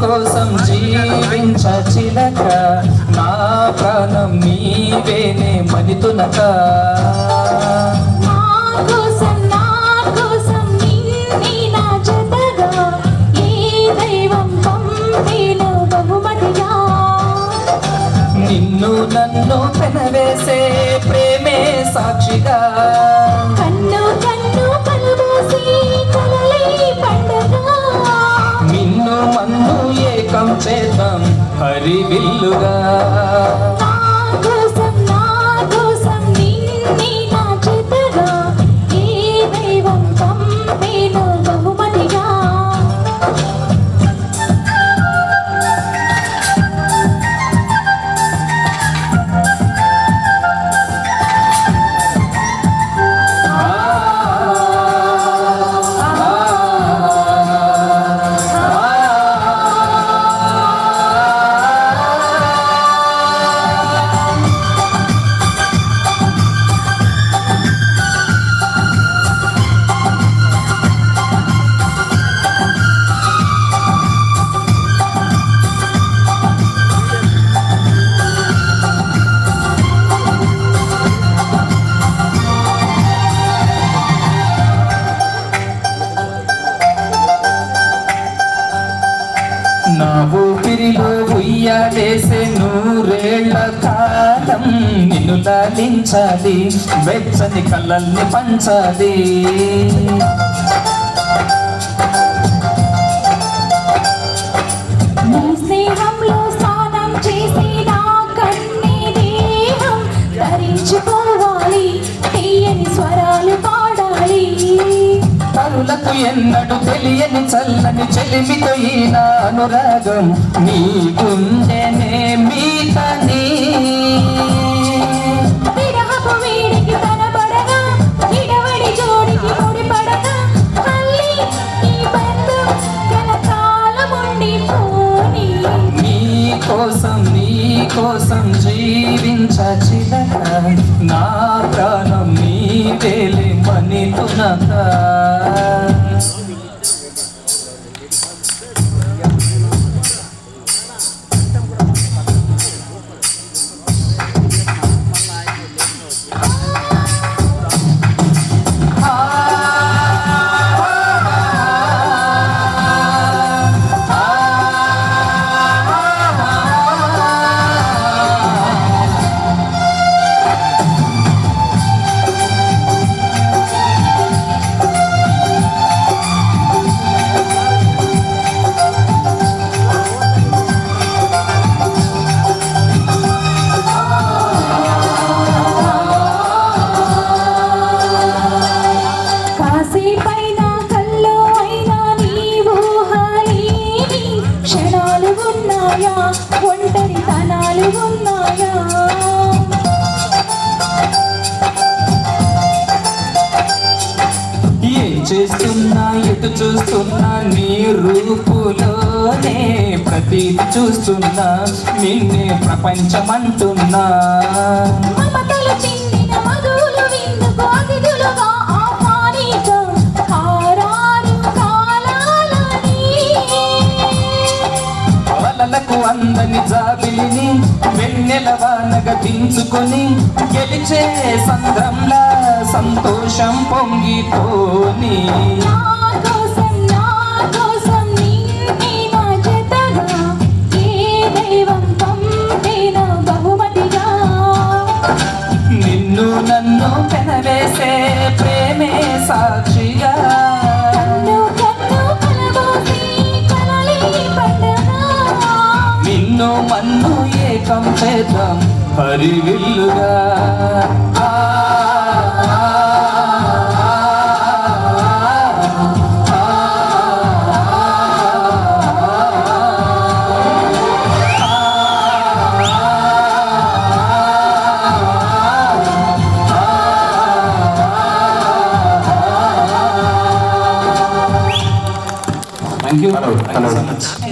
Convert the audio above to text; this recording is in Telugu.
కోసం జీవించ చిలక నా ప్రాణం నీవేనే మనితునక నిన్ను నన్ను పెనవేసే హరివిల్లుగా నా ఊపిరిలో ఉయ్యాలేసే నూరేళ్ళ కాలం నిన్ను లాలించాలి వెచ్చని కళ్ళల్ని పంచాలి. పరులకు ఎన్నడు తెలియని చల్లని చెలిమితో ఈ నా అనురాగం నీ గుండెనే మీతని విరహపు వీడికి తనబడగా ఇడవడి జోడికి ముడిపడగా మళ్ళీ ఈ బంధం కలకాలం ఉండిపోని నీ కోసం నీ కోసం జీవించ చిలక నా ప్రాణం నీ వేలి మనితునక కాసేపైన ఉన్నాయా? ఒంటరి తనాలు ఉన్నాయా? ఏం చేస్తున్నా ఎటు చూస్తున్నా నీ రూపులోనే ప్రతి చూస్తున్నా నిన్నే ప్రపంచమంటున్నా. వలలకు అందని జాబిలిని వెన్నెల వానగా దించుకొని గెలిచే సంద్రంలా సంతోషం పొంగిపోని. నన్ను పెనవేసే ప్రేమే సాక్షిగా. Thank you. Hello. Thank you so much.